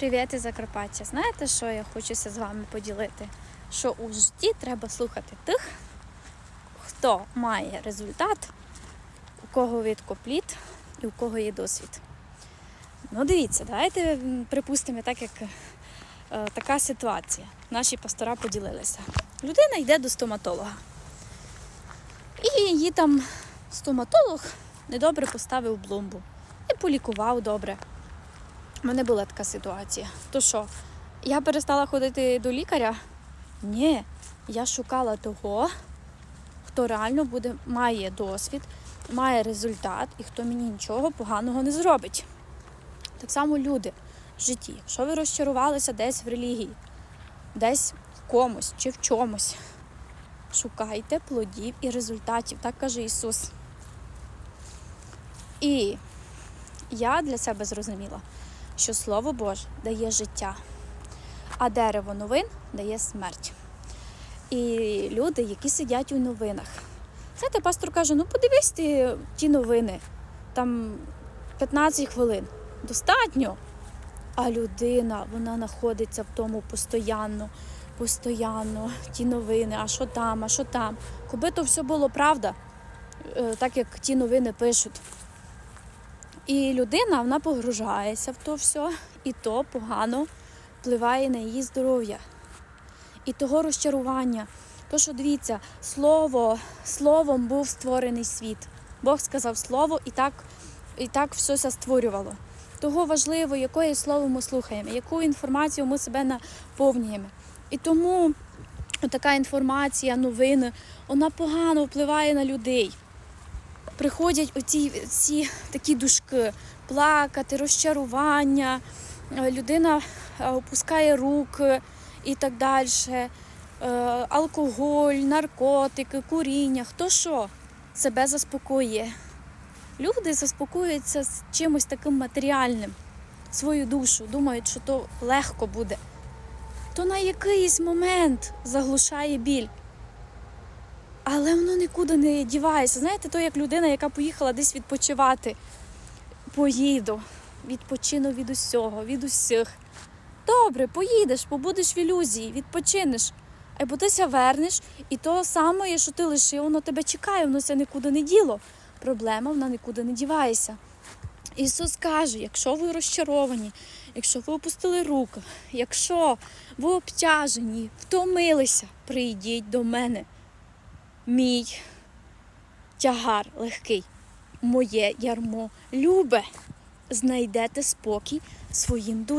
Привіт із Закарпаття. Знаєте, що я хочуся з вами поділити? Що у житті треба слухати тих, хто має результат, у кого відкопліт і у кого є досвід. Ну, дивіться, давайте припустимо, так як е, така ситуація. Наші пастора поділилися. Людина йде до стоматолога. І її там стоматолог недобре поставив пломбу і полікував добре. У мене була така ситуація. То що, я перестала ходити до лікаря? Ні, я шукала того, хто реально буде, має досвід, має результат і хто мені нічого поганого не зробить. Так само люди в житті. Якщо ви розчарувалися десь в релігії, десь в комусь чи в чомусь, шукайте плодів і результатів, так каже Ісус. І я для себе зрозуміла, що Слово Боже дає життя, а дерево новин дає смерть. І люди, які сидять у новинах. Знаєте, пастор каже: ну подивись ти ті новини, там 15 хвилин. Достатньо. А людина, вона знаходиться в тому постоянно, постоянно, ті новини, а що там, а що там. Коби то все було правда, е, так як ті новини пишуть. І людина вона погружається в то все, і то погано впливає на її здоров'я. І того розчарування. То, що дивіться, слово, словом був створений світ. Бог сказав слово, і так, і так все створювало. Того важливо, якое слово ми слухаємо, яку інформацію ми себе наповнюємо. І тому така інформація, новини, вона погано впливає на людей приходять оці ці такі душки, плакати, розчарування, е, людина е, опускає руки і так далі. Е, Алкоголь, наркотики, куріння, хто що себе заспокоює. Люди заспокоюються з чимось таким матеріальним, свою душу, думають, що то легко буде. То на якийсь момент заглушає біль. Але воно нікуди не дівається. Знаєте, то як людина, яка поїхала десь відпочивати. Поїду, відпочину від усього, від усіх. Добре, поїдеш, побудеш в ілюзії, відпочинеш. Або ти ся вернеш, і то саме, що ти лишив, воно тебе чекає, воно ся нікуди не діло. Проблема вона нікуди не дівається. Ісус каже, якщо ви розчаровані, якщо ви опустили руки, якщо ви обтяжені, втомилися, прийдіть до мене мій тягар легкий, моє ярмо любе, знайдете спокій своїм душам.